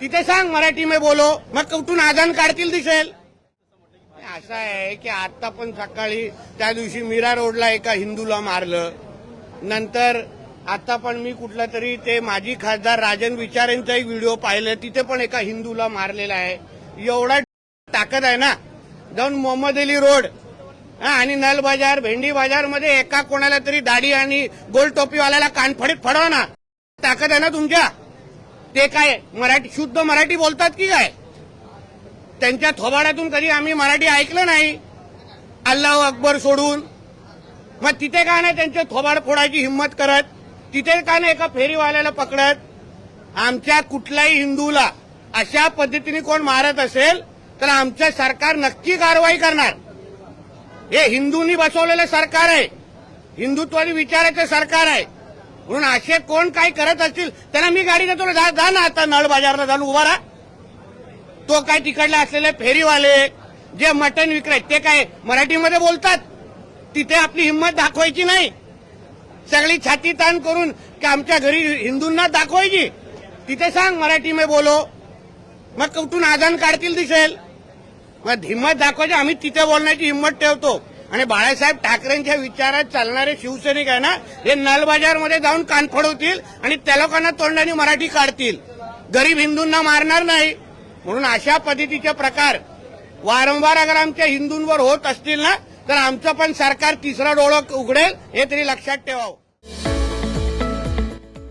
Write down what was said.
तिथे सांग मराठी में बोलो. मग कुठून आजान काढतील दिसेल? असं आहे की आता पण सकाळी त्या दिवशी मीरा रोडला एका हिंदूला मारलं. नंतर आता पण मी कुठला तरी ते माजी खासदार राजन विचारेंचा एक व्हिडिओ पाहिलं. तिथे पण एका हिंदूला मारलेला आहे. एवढा ताकद आहे ना? जाऊन मोहम्मद अली रोड आणि नल बाजार भेंडी बाजारमध्ये एका कोणाला तरी दाढी आणि गोल टोपीवाल्याला कानफडीत फडवा ना. ताकद आहे ना तुमच्या? ते काय मराठी शुद्ध मराठी बोलतात की काय? त्यांच्या थोबाड्यातून कधी आम्ही मराठी ऐकलं नाही? अल्लाह अकबर सोडून. मग तिथे का नाही त्यांचे थोबाड फोडायची हिंमत करत? तिथे का नाही एका फेरीवाल्याला पकडत? आमच्या कुठल्याही हिंदूला अशा पद्धतीने कोण मारत असेल तर आमचं सरकार नक्की कारवाई करणार. हे हिंदूंनी बसवलेलं सरकार आहे. हिंदुत्वादी विचाराचं सरकार आहे. म्हणून असे कोण काय करत असतील त्यांना मी गाडी देतो जा जा ना आता नळ बाजारला जाऊन उभा राहा. तो काय तिकडले असलेले फेरीवाले जे मटण विक्रेत ते काय मराठीमध्ये बोलतात? तिथे आपली हिंमत दाखवायची नाही. सगळी छाती ताण करून की आमच्या घरी हिंदूंना दाखवायची. तिथे सांग मराठी बोलो. मग कुठून आजान काढतील दिसेल. मग हिंमत दाखवायची आम्ही तिथे बोलण्याची हिंमत ठेवतो. आणि बाळासाहेब ठाकरेंच्या विचारात चालणारे शिवसैनिक आहे ना हे नलबाजारमध्ये जाऊन कान फडवतील आणि त्या लोकांना तोंडाने मराठी काढतील. गरीब हिंदूंना मारणार नाही. म्हणून अशा पद्धतीचे प्रकार वारंवार अगर आमच्या हिंदूंवर होत असतील ना तर आमचं पण सरकार तिसरा डोळं उघडेल हे तरी लक्षात ठेवावं.